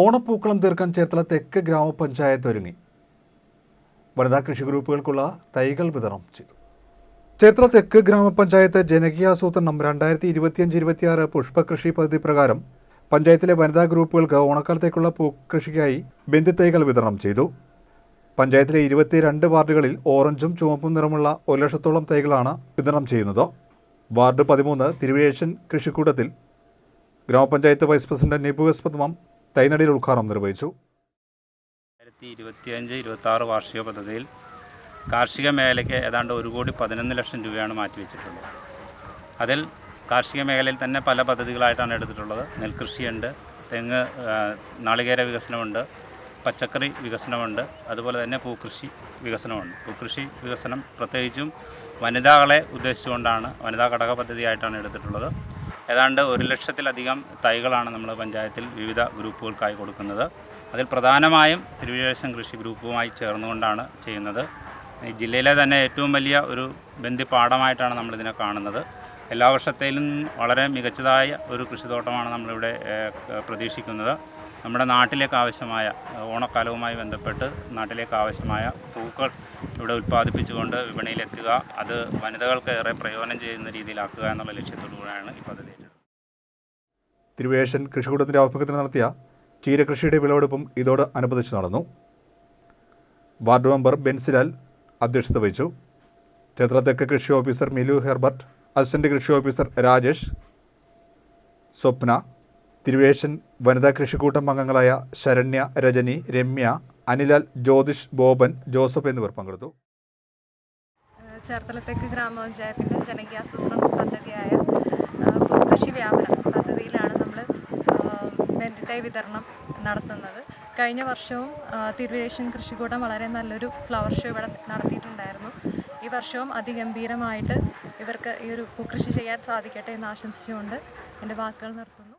ഓണപ്പൂക്കളം തീർക്കാൻ ചേർത്തല തെക്ക് ഗ്രാമപഞ്ചായത്ത് ഒരുങ്ങി. വനിതാ കൃഷി ഗ്രൂപ്പുകൾക്കുള്ള തൈകൾ വിതരണം ചെയ്തു. ചേർത്തല തെക്ക് ഗ്രാമപഞ്ചായത്ത് ജനകീയാസൂത്രണം രണ്ടായിരത്തി ഇരുപത്തിയഞ്ച് ഇരുപത്തിയാറ് പുഷ്പകൃഷി പദ്ധതി പ്രകാരം പഞ്ചായത്തിലെ വനിതാ ഗ്രൂപ്പുകൾക്ക് ഓണക്കാലത്തേക്കുള്ള പൂക്കൃഷിക്കായി ബന്ധിത്തൈകൾ വിതരണം ചെയ്തു. പഞ്ചായത്തിലെ ഇരുപത്തിരണ്ട് വാർഡുകളിൽ ഓറഞ്ചും ചുവപ്പും നിറമുള്ള ഒരു ലക്ഷത്തോളം തൈകളാണ് വിതരണം ചെയ്യുന്നത്. വാർഡ് പതിമൂന്ന് തിരുവേഷൻ കൃഷിക്കൂട്ടത്തിൽ ഗ്രാമപഞ്ചായത്ത് vice president Nibu S Padmam തൈനടിയിൽ ഉദ്ഘാടനം നിർവഹിച്ചു. രണ്ടായിരത്തി ഇരുപത്തിയഞ്ച് ഇരുപത്തി ആറ് വാർഷിക പദ്ധതിയിൽ കാർഷിക മേഖലയ്ക്ക് ഏതാണ്ട് ഒരു കോടി പതിനൊന്ന് ലക്ഷം രൂപയാണ് മാറ്റിവെച്ചിട്ടുള്ളത്. അതിൽ കാർഷിക മേഖലയിൽ തന്നെ പല പദ്ധതികളായിട്ടാണ് എടുത്തിട്ടുള്ളത്. നെൽകൃഷിയുണ്ട് തെങ്ങ് നാളികേര വികസനമുണ്ട് പച്ചക്കറി വികസനമുണ്ട് അതുപോലെ തന്നെ പൂക്കൃഷി വികസനമുണ്ട്. പൂക്കൃഷി വികസനം പ്രത്യേകിച്ചും വനിതകളെ ഉദ്ദേശിച്ചുകൊണ്ടാണ് വനിതാ ഘടക പദ്ധതിയായിട്ടാണ് എടുത്തിട്ടുള്ളത്. ഏതാണ്ട് ഒരു ലക്ഷത്തിലധികം തൈകളാണ് നമ്മൾ പഞ്ചായത്തിൽ വിവിധ ഗ്രൂപ്പുകൾക്കായി കൊടുക്കുന്നത്. അതിൽ പ്രധാനമായും തിരുവിഴേശം കൃഷി ഗ്രൂപ്പുമായി ചേർന്നുകൊണ്ടാണ് ചെയ്യുന്നത്. ഈ ജില്ലയിലെ തന്നെ ഏറ്റവും വലിയ ഒരു ബന്ധിപ്പാടമായിട്ടാണ് നമ്മളിതിനെ കാണുന്നത്. എല്ലാ വർഷത്തേലും വളരെ മികച്ചതായ ഒരു കൃഷിത്തോട്ടമാണ് നമ്മളിവിടെ പ്രതീക്ഷിക്കുന്നത്. നമ്മുടെ നാട്ടിലേക്ക് ആവശ്യമായ ഓണക്കാലവുമായി ബന്ധപ്പെട്ട് നാട്ടിലേക്ക് ആവശ്യമായ പൂക്കൾ ഇവിടെ ഉൽപ്പാദിപ്പിച്ചുകൊണ്ട് വിപണിയിലെത്തുക അത് വനിതകൾക്ക് ഏറെ പ്രയോജനം ചെയ്യുന്ന രീതിയിലാക്കുക എന്നുള്ള ലക്ഷ്യത്തോടുകൂടിയാണ് ഈ പദ്ധതി. ഏറ്റെടുത്തത്. കൃഷിക്കൂടത്തിന്റെ ആഭിമുഖ്യത്തിൽ നടത്തിയ ചീരകൃഷിയുടെ വിളവെടുപ്പും ഇതോട് അനുബന്ധിച്ച് നടന്നു വാർഡ് മെമ്പർ ബെൻസിലാൽ അധ്യക്ഷത വഹിച്ചു തെക്ക് കൃഷി ഓഫീസർ മിലു ഹെർബർട്ട് അസിസ്റ്റന്റ് കൃഷി ഓഫീസർ രാജേഷ് സ്വപ്ന തിരുവേശൻ വനിതാ കൃഷിക്കൂട്ടം അംഗങ്ങളായ ശരണ്യ രജനി രമ്യ അനിലാൽ ജ്യോതിഷ് ബോബൻ ജോസഫ് എന്നിവർ പങ്കെടുത്തു ചേർത്തലത്തേക്ക് ഗ്രാമപഞ്ചായത്തിന്റെ ജനകീയാസൂത്രണ പദ്ധതിയായ പൂക്കൃഷി വ്യാപനം ബന്ധിത്തൈ വിതരണം നടത്തുന്നത്. കഴിഞ്ഞ വർഷവും ആ, തിരുവേഷ്യൻ കൃഷിക്കൂടം വളരെ നല്ലൊരു ഫ്ലവർ ഷോ ഇവിടെ നടത്തിയിട്ടുണ്ടായിരുന്നു. ഈ വർഷവും അതിഗംഭീരമായിട്ട് ഇവർക്ക് ഈ ഒരു കൃഷി ചെയ്യാൻ സാധിക്കട്ടെ എന്ന് ആശംസിച്ചുകൊണ്ട് എന്റെ വാക്കുകൾ നിർത്തുന്നു.